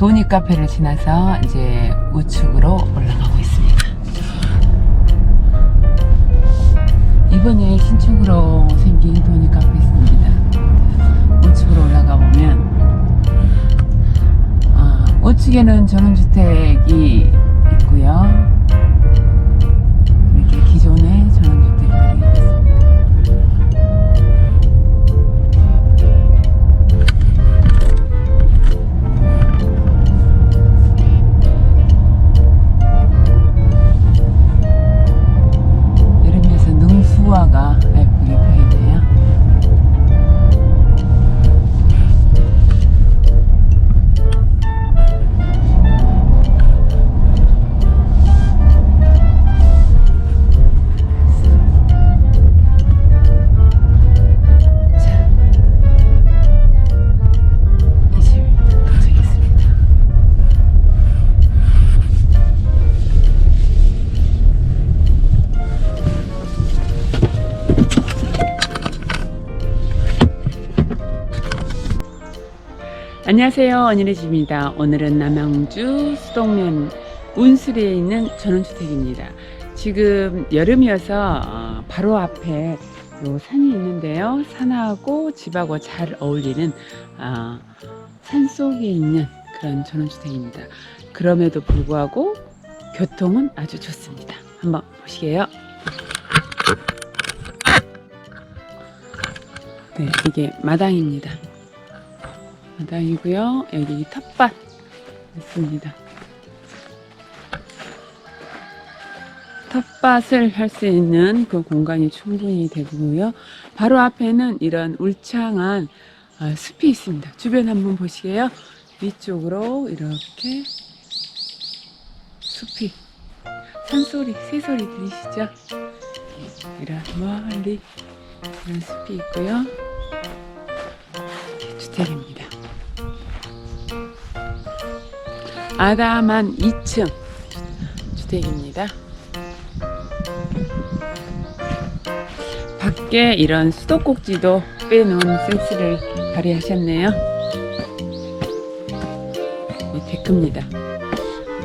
도니 카페를 지나서 이제 우측으로 올라가고 있습니다. 이번에 신축으로 생긴 도니 카페 있습니다. 우측으로 올라가 보면 아, 우측에는 전원주택이 있고요. 안녕하세요. 언니네 집입니다. 오늘은 남양주 수동면 운수리에 있는 전원주택입니다. 지금 여름이어서 어, 바로 앞에 요 산이 있는데요. 산하고 집하고 잘 어울리는 아, 산 속에 있는 그런 전원주택입니다. 그럼에도 불구하고 교통은 아주 좋습니다. 한번 보시게요. 네, 이게 마당입니다. 마당이고요. 여기 텃밭 있습니다. 텃밭을 할 수 있는 그 공간이 충분히 되고요. 바로 앞에는 이런 울창한 아, 숲이 있습니다. 주변 한번 보시게요. 위쪽으로 이렇게 숲이 산소리, 새소리 들리시죠? 이런 멀리 이런 숲이 있고요. 아담한 2층 주택입니다. 밖에 이런 수도꼭지도 빼놓은 센스를 발휘하셨네요. 이 데크입니다.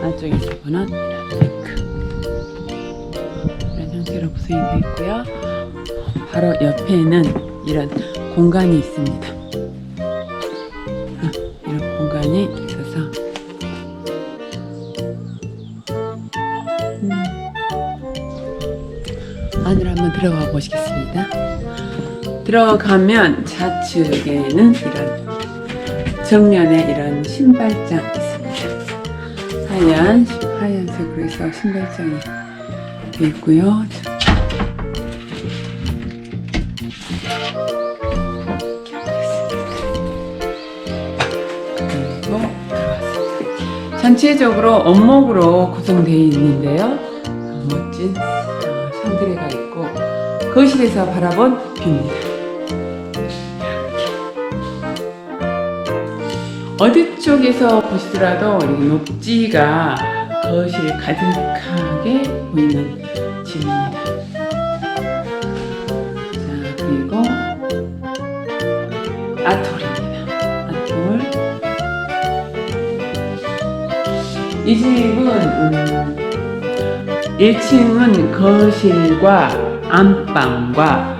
안쪽에서 보는 데크. 이런 형태로 구성이 되어 있고요. 바로 옆에는 이런 공간이 있습니다. 아, 이런 공간이 안으로 한번 들어가 보시겠습니다. 들어가면 좌측에는 이런 정면에 이런 신발장 있습니다. 하얀 하얀색으로 해서 신발장이 되어 있고요. 전체적으로 원목으로 구성되어 있는데요. 멋진 어, 샹드레가 있고 거실에서 바라본 뷰입니다. 어디 쪽에서 보시더라도 이 녹지가 거실 가득하게 보이는 집입니다. 자, 그리고 아톨입니다. 아톨. 이 집은 음, 1층은 거실과 안방과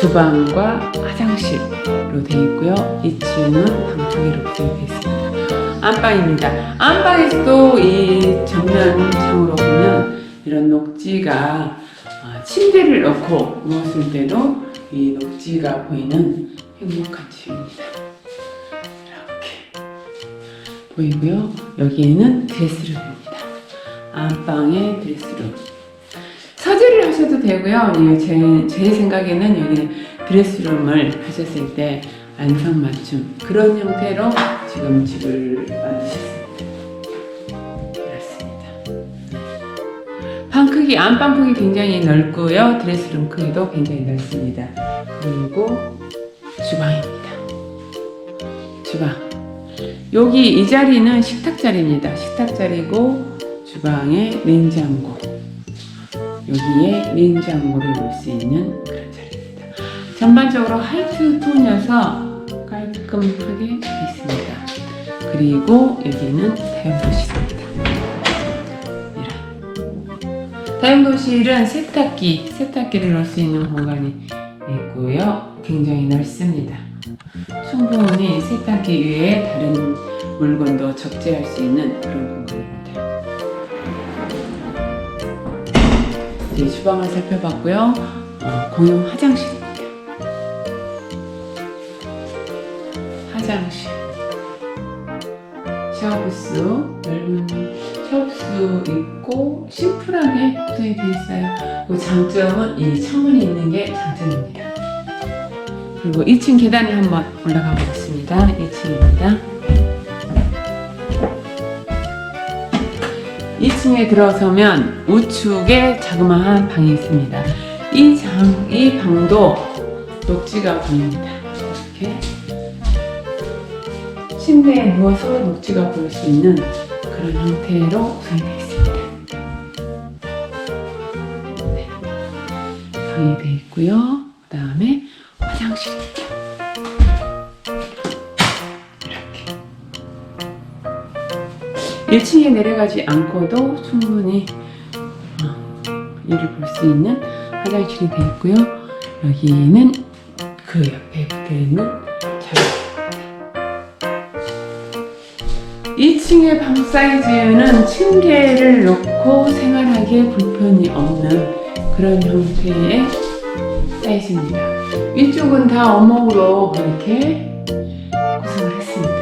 주방과 화장실로 되어 있고요. 2층은 방통위로 구성되어 있습니다. 안방입니다. 안방에서도 이 정면 창으로 보면 이런 녹지가 아, 침대를 넣고 누웠을 때도 이 녹지가 보이는 행복한 집입니다. 이렇게 보이고요. 여기에는 드레스룸입니다. 안방에 드레스룸. 서재를 하셔도 되고요. 예, 제, 제 생각에는 여기 드레스룸을 하셨을 때 안성맞춤 그런 형태로 지금 집을 만드셨습니다. 그렇습니다. 방 크기, 안방 크기 굉장히 넓고요. 드레스룸 크기도 굉장히 넓습니다. 그리고 주방입니다. 주방. 여기 이 자리는 식탁 자리입니다. 식탁 자리고 주방에 냉장고. 여기에 냉장고를 놓을 수 있는 그런 자리입니다. 전반적으로 하이트 톤이어서 깔끔하게 있습니다. 그리고 여기는 다용도실입니다. 다용도실은 세탁기, 세탁기를 넣을 수 있는 공간이 있고요. 굉장히 넓습니다. 충분히 세탁기 위에 다른 물건도 적재할 수 있는 그런 공간 이제 주방을 살펴봤고요. 어, 공용 화장실입니다. 화장실. 샤워부스, 넓은 샤워부스 있고 심플하게 구성이 되어 있어요. 그 장점은 이 창문이 있는 게 장점입니다. 그리고 2층 계단에 한번 올라가 보겠습니다. 2층입니다. 2층에 들어서면 우측에 자그마한 방이 있습니다. 이 장, 이 방도 녹지가 보입니다. 이렇게 침대에 누워서 녹지가 보일 수 있는 그런 형태로 구성이 되어 있습니다. 네. 방이 되어 있고요. 그 다음에 화장실입니다. 1층에 내려가지 않고도 충분히 어, 이를 볼수 있는 화장실이 되어 있고요. 여기는 그 옆에 붙어 있는 자리 2층의 방 사이즈는 층계를 놓고 생활하기에 불편이 없는 그런 형태의 사이즈입니다. 위쪽은 다 어목으로 이렇게 구성을 했습니다.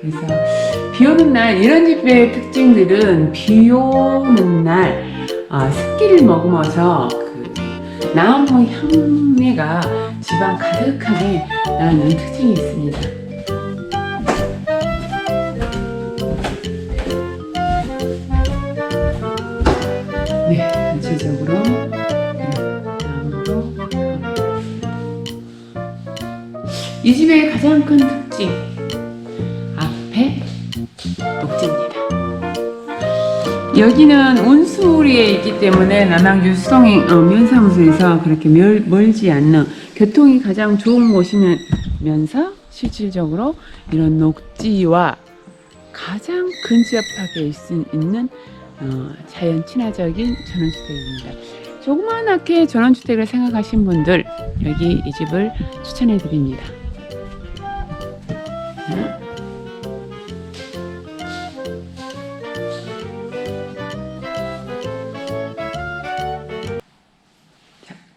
그래서 비 오는 날 이런 집의 특징들은 비 오는 날 아, 습기를 머금어서 그 나무 향내가 집안 가득하게 나는 특징이 있습니다. 네, 전체적으로 나무로 이 집의 가장 큰 특징 여기는 운수리에 있기 때문에 남양주 수동행 어, 면사무소에서 그렇게 멀, 멀지 않는 교통이 가장 좋은 곳이면서 실질적으로 이런 녹지와 가장 근접하게 있, 있는 어, 자연 친화적인 전원주택입니다. 조그만하게 전원주택을 생각하신 분들 여기 이 집을 추천해 드립니다.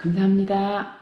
감사합니다.